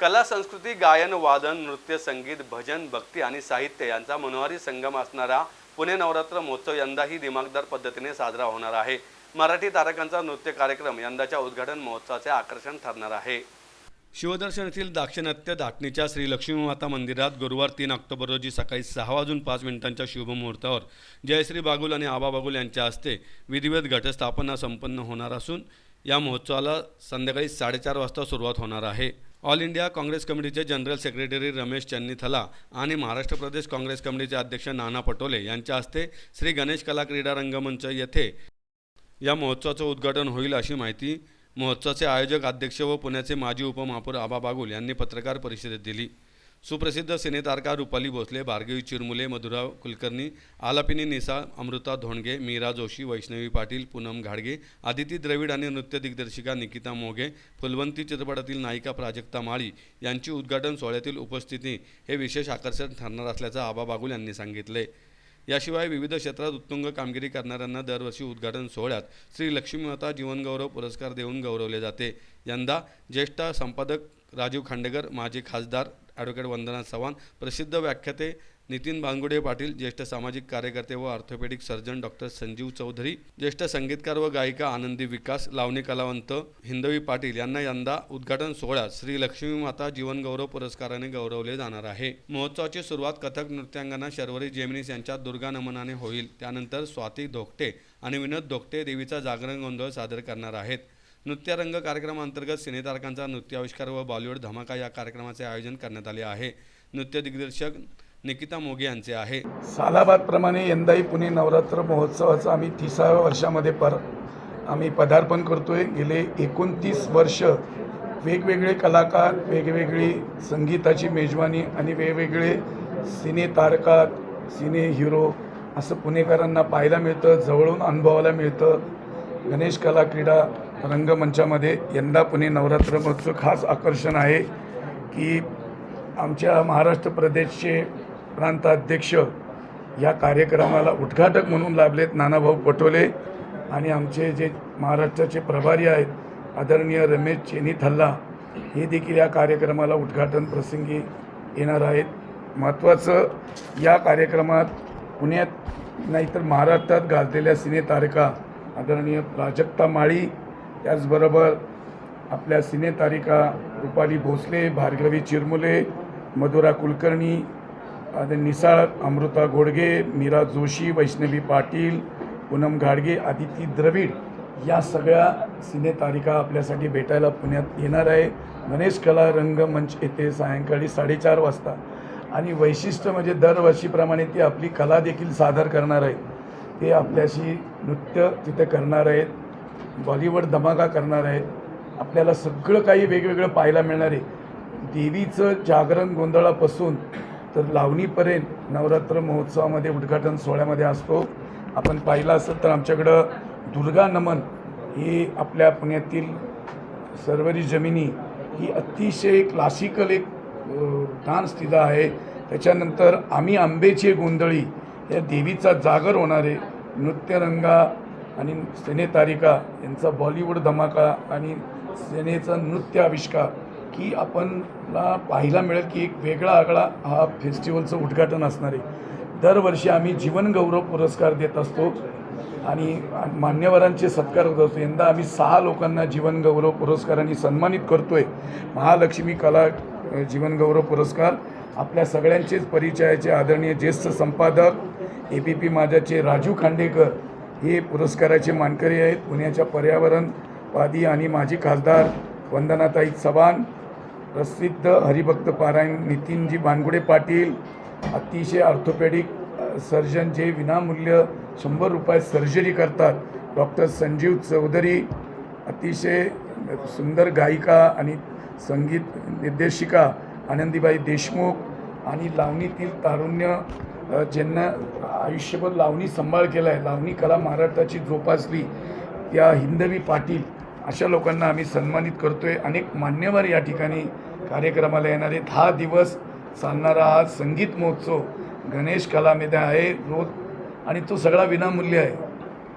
कला संस्कृती गायन वादन नृत्य संगीत भजन भक्ती आणि साहित्य यांचा मनोहारी संगम असणारा पुणे नवरात्र महोत्सव यंदाही दिमागदार पद्धतीने साजरा होणार आहे. मराठी तारकांचा नृत्य कार्यक्रम यंदाच्या उद्घाटन महोत्सवाचे आकर्षण ठरणार आहे. शिवदर्शन येथील दाक्षिणात्य धाटणीच्या श्री लक्ष्मी माता मंदिरात गुरुवार तीन ऑक्टोबर रोजी सकाळी सहा वाजून पाच मिनिटांच्या शुभमुहूर्तावर जयश्री बागुल आणि आबा बागुल यांच्या हस्ते विधिवत घटस्थापना संपन्न होणार असून या महोत्सवाला संध्याकाळी साडेचार वाजता सुरुवात होणार आहे. ऑल इंडिया काँग्रेस कमिटीचे जनरल सेक्रेटरी रमेश चन्नीथला आणि महाराष्ट्र प्रदेश काँग्रेस कमिटीचे अध्यक्ष नाना पटोले यांच्या हस्ते श्री गणेश कला क्रीडा रंगमंच येथे या महोत्सवाचं उद्घाटन होईल अशी माहिती महोत्सवाचे आयोजक अध्यक्ष व पुण्याचे माजी उपमहापौर आबा बागुल यांनी पत्रकार परिषदेत दिली. सुप्रसिद्ध सिनेतारका रुपाली भोसले भार्गवी चिरमुले मधुरा कुलकर्णी आलापिनी निसा अमृता धोंडगे मीरा जोशी वैष्णवी पाटील पूनम घाडगे आदिती द्रविड आणि नृत्य दिग्दर्शिका निकिता मोघे फुलवंती चित्रपटातील नायिका प्राजक्ता माळी यांची उद्घाटन सोहळ्यातील उपस्थिती हे विशेष आकर्षण ठरणार असल्याचं आबा बागुल यांनी सांगितले. याशिवाय विविध क्षेत्रात उत्तुंग कामगिरी करणाऱ्यांना दरवर्षी उद्घाटन सोहळ्यात श्री लक्ष्मीमाता जीवनगौरव पुरस्कार देऊन गौरवले जाते. यंदा ज्येष्ठ संपादक राजीव खांडेकर माजी खासदार ॲडव्होकेट वंदना चव्हाण प्रसिद्ध व्याख्याते नितीन भांगुडे पाटील ज्येष्ठ सामाजिक कार्यकर्ते व orthopaedic surgeon doctor Sanjeev Chaudhari ज्येष्ठ संगीतकार व गायिका आनंदी विकास लावणी कलावंत हिंदवी पाटील यांना यंदा उद्घाटन सोहळ्यात श्री लक्ष्मी माता जीवनगौरव पुरस्काराने गौरवले जाणार आहे. महोत्सवाची सुरुवात कथक नृत्यांगना शर्वरी जेमिनीस यांच्या दुर्गा नमनाने होईल. त्यानंतर स्वाती धोकटे आणि विनोद धोकटे देवीचा जागरण गोंधळ सादर करणार आहेत. नृत्यरंग कार्यक्रमांतर्गत सिनेतारकांचा नृत्याविष्कार व बॉलिवूड धमाका या कार्यक्रमाचे आयोजन करण्यात आले आहे. नृत्य दिग्दर्शक निकिता मोगे यांचे आहे. सालाबादप्रमाणे यंदाही पुणे नवरात्र महोत्सवाचं आम्ही तिसाव्या वर्षामध्ये पर आम्ही पदार्पण करतो आहे गेले एकोणतीस वर्ष वेगवेगळे कलाकार वेगवेगळी संगीताची मेजवानी आणि वेगवेगळे सिने तारका सिने हिरो असं पुणेकरांना पाहायला मिळतं जवळून अनुभवायला मिळतं. गणेश कला क्रीडा रंगमंचामध्ये यंदा पुणे नवरात्र महोत्सव खास आकर्षण आहे की आमच्या महाराष्ट्र प्रदेशचे प्रांताध्यक्ष या कार्यक्रमाला उद्घाटक म्हणून लाभलेत नानाभाऊ पटोले आणि आमचे जे महाराष्ट्राचे प्रभारी आहेत आदरणीय रमेश चेनी थल्ला हे देखील या कार्यक्रमाला उद्घाटन प्रसंगी येणार आहेत. महत्त्वाचं या कार्यक्रमात पुण्यात नाहीतर महाराष्ट्रात गाजलेल्या सिने तारका आदरणीय प्राजक्ता माळी त्याचबरोबर आपल्या सिनेतारिका रुपाली भोसले भार्गवी चिरमुले मधुरा कुलकर्णी आणि निसाळ अमृता घोडगे मीरा जोशी वैष्णवी पाटील पूनम घाडगे आदिती द्रविड या सगळ्या सिनेतारिका आपल्यासाठी भेटायला पुण्यात येणार आहे. गणेश कला रंगमंच येथे सायंकाळी साडेचार वाजता. आणि वैशिष्ट्य म्हणजे दरवर्षीप्रमाणे ती आपली कला देखील सादर करणार आहेत ते आपल्याशी नृत्य तिथे करणार आहेत. बॉलिवूड धमाका करणार आहेत. आपल्याला सगळं काही वेगवेगळं पाहायला मिळणार आहे. देवीचं जागरण गोंधळापासून तर लावणीपर्यंत नवरात्र महोत्सवामध्ये उद्घाटन सोहळ्यामध्ये असतो. आपण पाहिलं असेल तर आमच्याकडं दुर्गा नमन ही आपल्या पुण्यातील सर्वरी जमिनी ही अतिशय क्लासिकल एक डान्स तिला आहे. त्याच्यानंतर आम्ही आंबेची गोंधळी या देवीचा जागर होणार आहे. नृत्यरंगा आणि सिनेतारिका यांचा बॉलिवूड धमाका आणि सेनेचा नृत्य आविष्कार की आपणला पाहायला मिळेल की एक वेगळा आगळा हा फेस्टिवलचं उद्घाटन असणार आहे. दरवर्षी आम्ही जीवनगौरव पुरस्कार देत असतो आणि मान्यवरांचे सत्कार होत असतो. यंदा आम्ही सहा लोकांना जीवनगौरव पुरस्काराने सन्मानित करतो आहे महालक्ष्मी कला जीवनगौरव पुरस्कार आपल्या सगळ्यांचेच परिचयाचे आदरणीय ज्येष्ठ संपादक ए बी पी माझ्याचे राजू खांडेकर हे पुरस्काराचे मानकरी आहेत. पुण्याच्या पर्यावरणवादी आणि माजी खासदार वंदनाताई चव्हाण प्रसिद्ध हरिभक्त पारायण नितीनजी बानगुडे पाटील अतिशय ऑर्थोपेडिक सर्जन जे विनामूल्य शंभर रुपयात सर्जरी करतात. डॉक्टर संजीव चौधरी अतिशय सुंदर गायिका आणि संगीत निर्देशिका आनंदीबाई देशमुख आणि लावणीतील तारुण्य ज्यांना आयुष्यभर लावणी सांभाळ केला आहे लावणी कला महाराष्ट्राची जोपासली त्या हिंदवी पाटील अशा लोकांना आम्ही सन्मानित करतोय. अनेक मान्यवर या ठिकाणी कार्यक्रमाला येणार आहेत. हा दिवस चालणारा हा संगीत महोत्सव गणेश कलामध्ये आहे रोज. आणि तो सगळा विनामूल्य आहे.